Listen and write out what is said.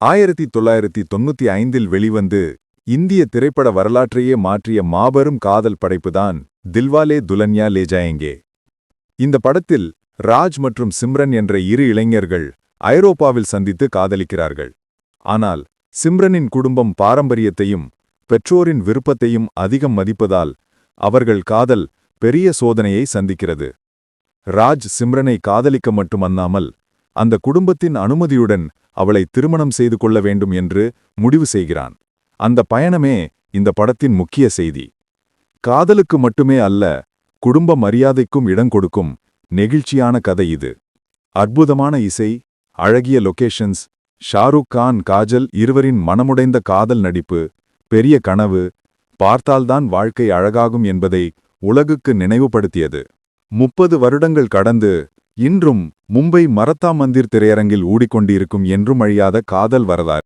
ஆயிரத்தி தொள்ளாயிரத்தி தொண்ணூத்தி ஐந்தில் வெளிவந்து இந்திய திரைப்பட வரலாற்றையே மாற்றிய மாபெரும் காதல் படைப்புதான் தில்வாலே துலன்யா லேஜாயங்கே இந்த படத்தில் ராஜ் மற்றும் சிம்ரன் என்ற இரு இளைஞர்கள் ஐரோப்பாவில் சந்தித்து காதலிக்கிறார்கள். ஆனால் சிம்ரனின் குடும்பம் பாரம்பரியத்தையும் பெற்றோரின் விருப்பத்தையும் அதிகம் மதிப்பதால் அவர்கள் காதல் பெரிய சோதனையை சந்திக்கிறது. ராஜ் சிம்ரனை காதலிக்க மட்டுமல்லாமல் அந்த குடும்பத்தின் அனுமதியுடன் அவளை திருமணம் செய்து கொள்ள வேண்டும் என்று முடிவு செய்கிறான். அந்த பயணமே இந்த படத்தின் முக்கிய செய்தி. காதலுக்கு மட்டுமே அல்ல குடும்ப மரியாதைக்கும் இடம் கொடுக்கும் நெகிழ்ச்சியான கதை இது. அற்புதமான இசை அழகிய லொகேஷன்ஸ் ஷாருக் கான் காஜல் இருவரின் மனமுடைந்த காதல் நடிப்பு பெரிய கனவு பார்த்தால்தான் வாழ்க்கை அழகாகும் என்பதை உலகுக்கு நினைவுபடுத்தியது. முப்பது வருடங்கள் கடந்து இன்றும் மும்பை மரத்தா மந்திர் திரையரங்கில் ஊடிக்கொண்டிருக்கும் என்றும் அழியாத காதல் வரலாறு.